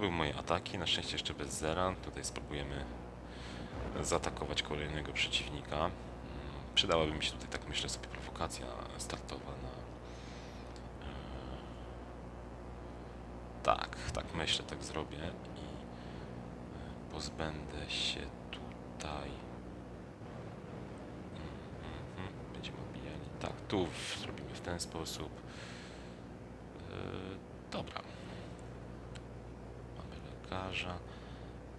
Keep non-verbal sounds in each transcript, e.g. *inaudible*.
były moje ataki. Na szczęście jeszcze bez zera. Tutaj spróbujemy zaatakować kolejnego przeciwnika. Mm, Przydałaby mi się tutaj, tak myślę sobie, prowokacja startowa na... e, Tak, tak myślę, tak zrobię i e, pozbędę się tutaj... Mhm, Będziemy obijali. Tak, tu zrobimy w ten sposób. E, Dobra. Lekarza,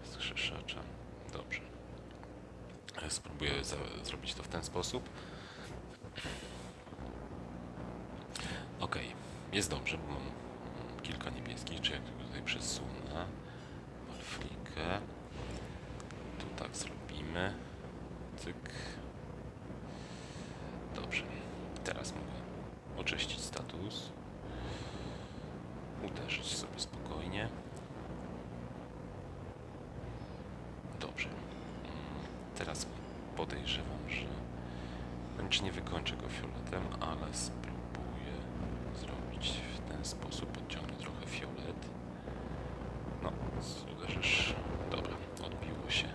skrzeszacza. Dobrze. E, Spróbuję zrobić to w ten sposób. Ok, jest dobrze, bo mam mm, kilka niebieskich, czy jak tutaj przesunę. Flikę. Tu tak zrobimy. Cyk. Dobrze. Teraz mogę oczyścić status. Uderzyć sobie spokojnie. Dobrze. Mm, Teraz podejrzewam, że wręcz nie wykończę go fioletem, ale spróbuję zrobić w ten sposób. Podciągnę trochę fiolet. No, uderzysz. Dobra, odbiło się.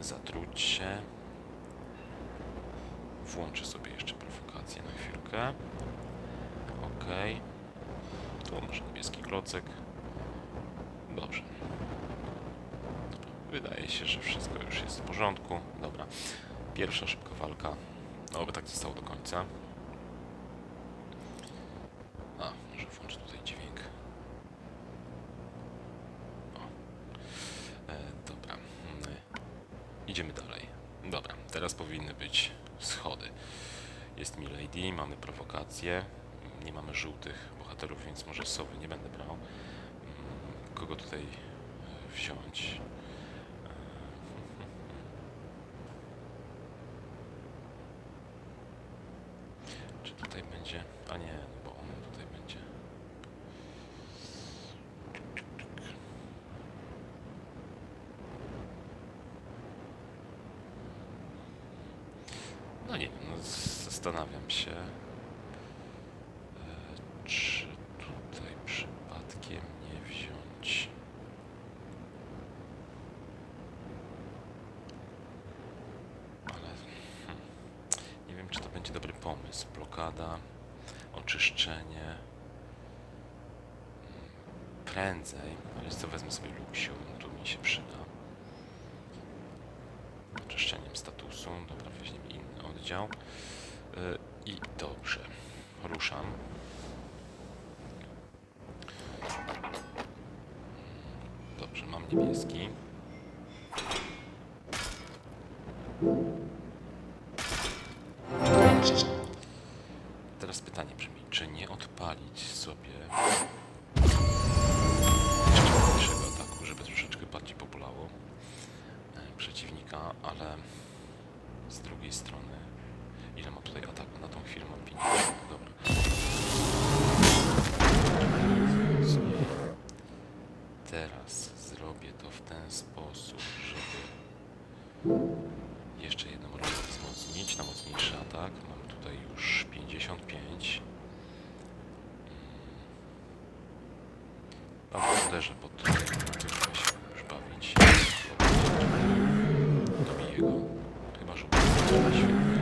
Zatruć się. Włączę sobie jeszcze prowokację na chwilkę. Okej. Tu może niebieski klocek. Dobrze. Wydaje się, że wszystko już jest w porządku. Dobra. Pierwsza szybka walka. No, Oby tak zostało do końca. A, może włączę tutaj dźwięk. O. E, dobra. Mm, Idziemy dalej. Dobra, teraz powinny być schody. Jest Milady, mamy prowokację. Nie mamy żółtych bohaterów, więc może sowy nie będę brał. Mm, Kogo tutaj e, wziąć? Czy tutaj będzie... A nie, bo on tutaj będzie. No nie wiem, no z- zastanawiam się, e, czy tutaj przypadkiem nie wziąć... Ale hmm, nie wiem, czy to będzie dobry pomysł. Blokada, oczyszczenie. Mm, Prędzej, ale co wezmę sobie Luxium, tu mi się przyda. Oczyszczeniem statusu, dobra, weźmiemy inny oddział. Y, I dobrze, ruszam. Dobrze, mam niebieski. Zrobię to w ten sposób, żeby jeszcze jedną rolę wzmocnić na mocniejszy atak. Mam tutaj już 55. A uderzę pod to, tylko się już bawić. Dobiję go. Chyba, że uderzę świetnie.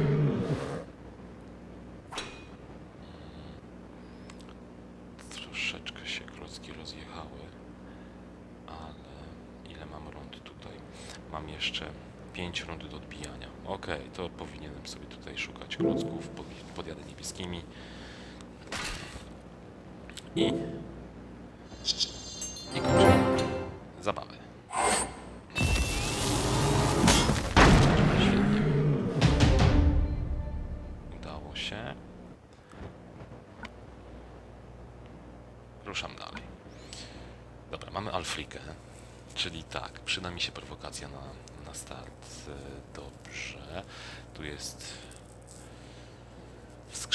Troszeczkę się klocki rozjechały, ale ile mam rund tutaj? Mam jeszcze 5 rund do odbijania. Okej, to powinienem sobie tutaj szukać klocków, pod, podjadę niebieskimi. I... I zabawę.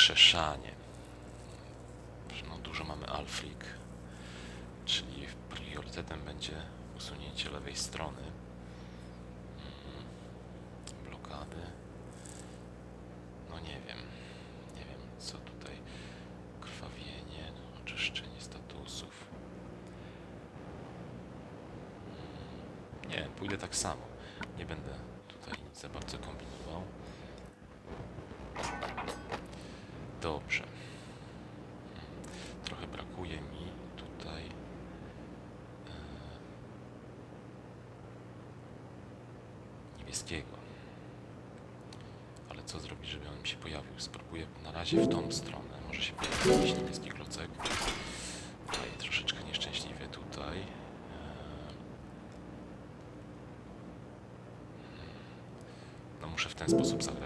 Wskrzeszanie. No, dużo mamy Alfrik, czyli priorytetem będzie usunięcie lewej strony. Mm. tak samo. Nie będę tutaj nic za bardzo kombinował. Dobrze. Trochę brakuje mi tutaj. e, niebieskiego. Ale co zrobić, żeby on mi się pojawił? Spróbuję na razie w tą stronę. Może się pojawi jakiś niebieski klocek. Daję troszeczkę nieszczęśliwie tutaj. Eee. No muszę w ten sposób zagrać.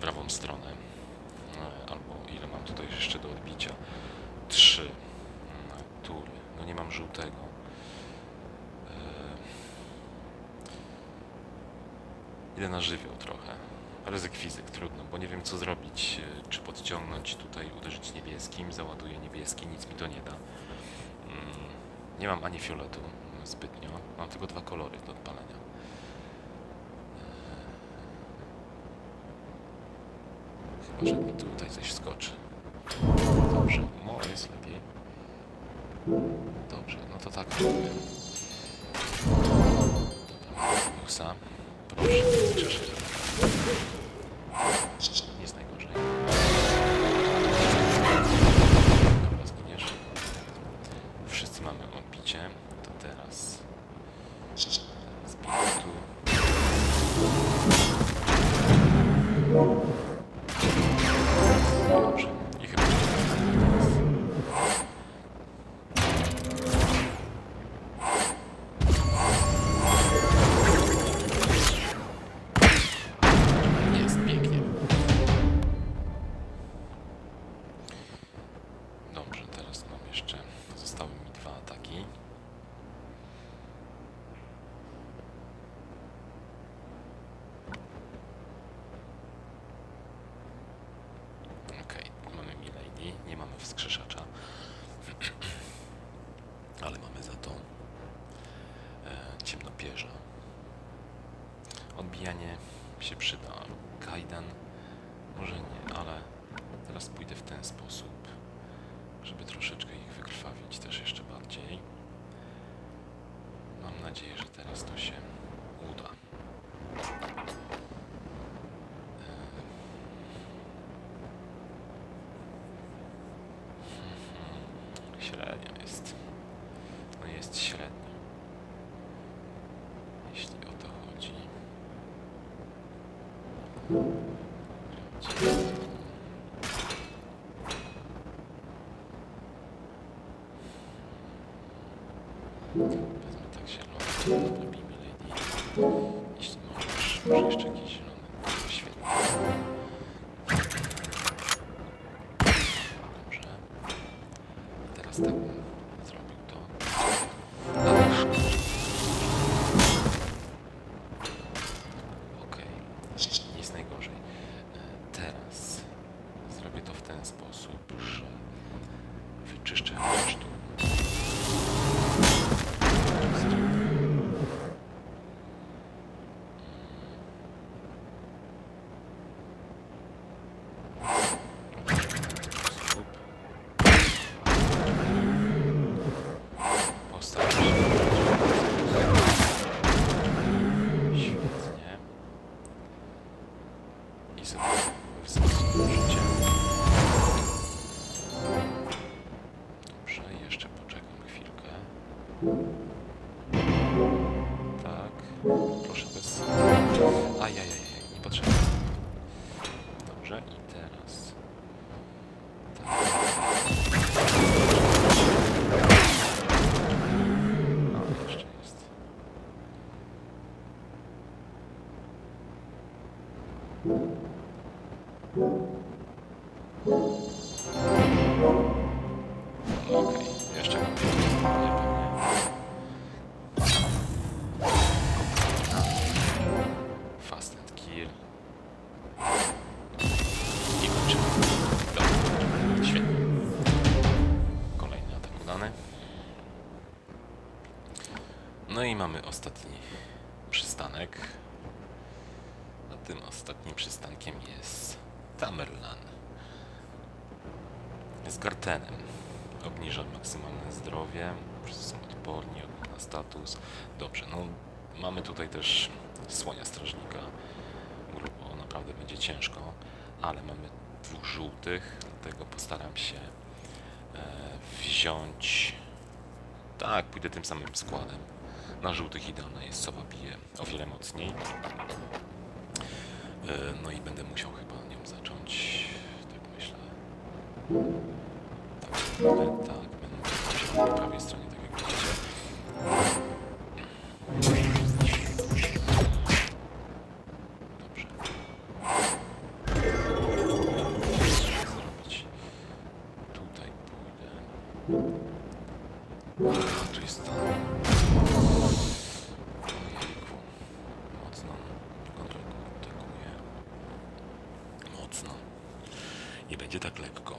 Prawą stronę. E, Albo ile mam tutaj jeszcze do odbicia? Trzy. Natury. No nie mam żółtego. E, Idę na żywioł trochę. Ryzyk fizyk, trudno, bo nie wiem co zrobić. E, Czy podciągnąć tutaj, uderzyć niebieskim, załaduję niebieski, nic mi to nie da. Mm, Nie mam ani fioletu zbytnio. Mam tylko dwa kolory do odpalenia. Chyba, że mi tutaj coś skoczy. Dobrze, mo jest lepiej. Dobrze, no to tak. Dobra, Musa. Proszę. Odbijanie się przyda. Kajdan może nie, ale teraz pójdę w ten sposób, żeby troszeczkę ich wykrwawić też jeszcze bardziej. Mam nadzieję, że teraz to się uda. Może jeszcze jakiś zielony. Świetnie. Dobrze. I teraz tak bym zrobił to. Ależ. Okej. Nie jest najgorzej. E, Teraz zrobię to w ten sposób, że wyczyszczę chociaż Tak. Proszę bez... Ajajaj, niepotrzebnie. Z Gartenem. Obniża maksymalne zdrowie, wszyscy są odporni na status. Dobrze, no mamy tutaj też słonia strażnika. Grubo, naprawdę będzie ciężko, ale mamy dwóch żółtych, dlatego postaram się e, wziąć... Tak, pójdę tym samym składem. Na żółtych idealna jest sowa bije o wiele mocniej. E, no i będę musiał chyba nią zacząć, tak myślę. Będę, tak, będę musiał po prawej stronie, tak jak widzicie. Dobrze. Zrobić. Tutaj pójdę. A, tu jest to. Będzie tak lekko.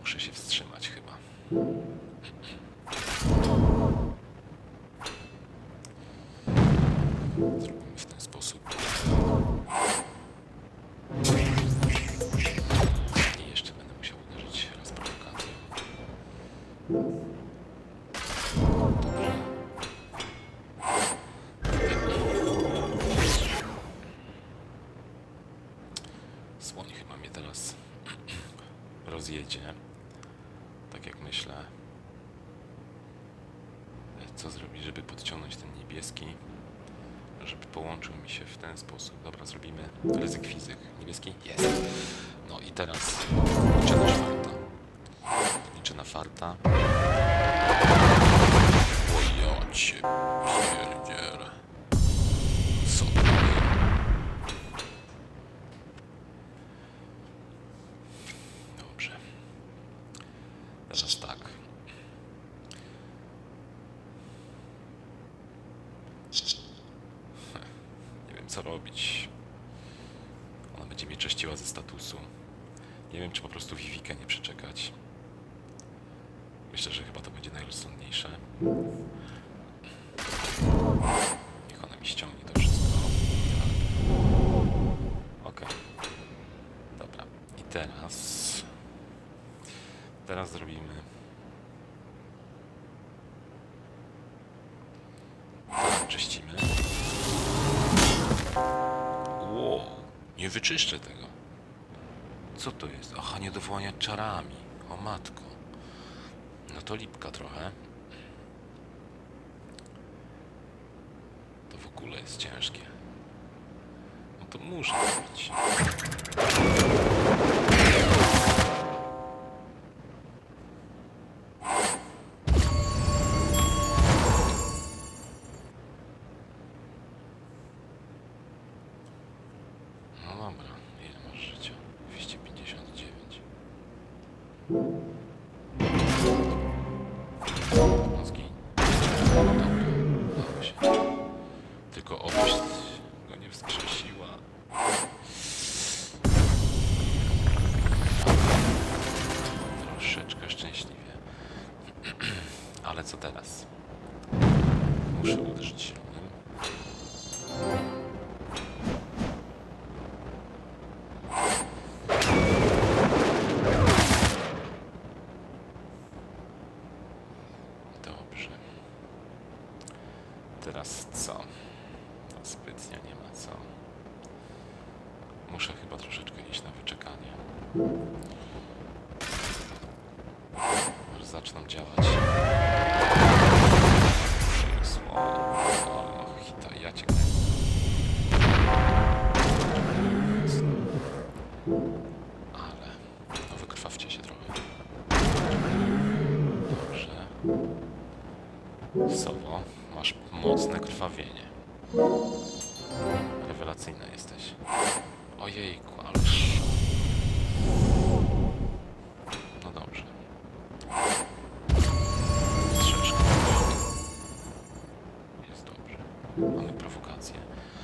Muszę się wstrzymać chyba. Podciągnąć ten niebieski? Żeby połączył mi się w ten sposób. Dobra, zrobimy ryzyk fizyk. Niebieski? Jest. No i teraz liczę na farta. Liczę na farta. O ja cię pierdzielę. Co to jest? Dobrze. Teraz tak. Nie wiem co robić. Ona będzie mnie czyściła ze statusu. Nie wiem czy po prostu Vivikę nie przeczekać. Myślę, że chyba to będzie najrozsądniejsze. Niech ona mi ściągnie to wszystko. Okej. Dobra. I teraz... Teraz zrobimy... Czyścimy. Wow, nie wyczyszczę tego. Co to jest? Aha, nie do wołania czarami. O matko. No to lipka trochę. To w ogóle jest ciężkie. No to muszę zrobić. Troszeczkę szczęśliwie. *clears throat* Ale co teraz? Muszę uderzyć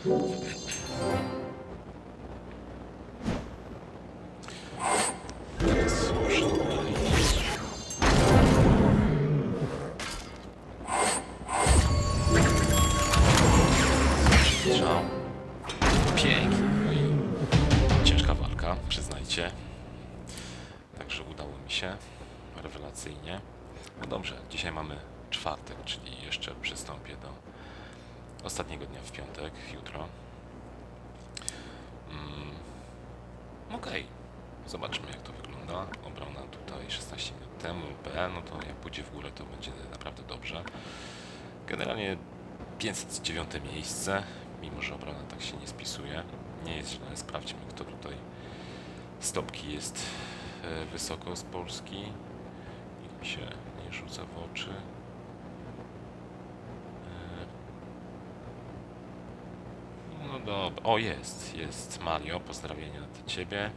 Mamy Okej, zobaczymy jak to wygląda. Obrona tutaj 16 minut temu, B, no to jak pójdzie w górę to będzie naprawdę dobrze. Generalnie 509 miejsce, mimo że obrona tak się nie spisuje. Nie jest źle, sprawdźmy kto tutaj stopki jest e, wysoko z Polski. Nikt mi się nie rzuca w oczy. E, No dobra, o jest, jest Mario, pozdrowienia dla Ciebie.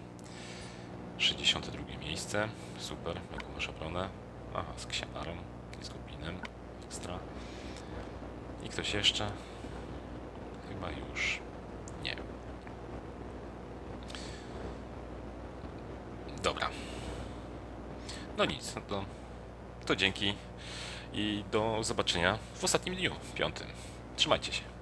62 miejsce, super, jaką masz obronę? Aha, z Ksianarą i z Goblinem, ekstra. I ktoś jeszcze? Chyba już nie. Dobra. No nic, no to, to dzięki i do zobaczenia w ostatnim dniu, piątym. Trzymajcie się.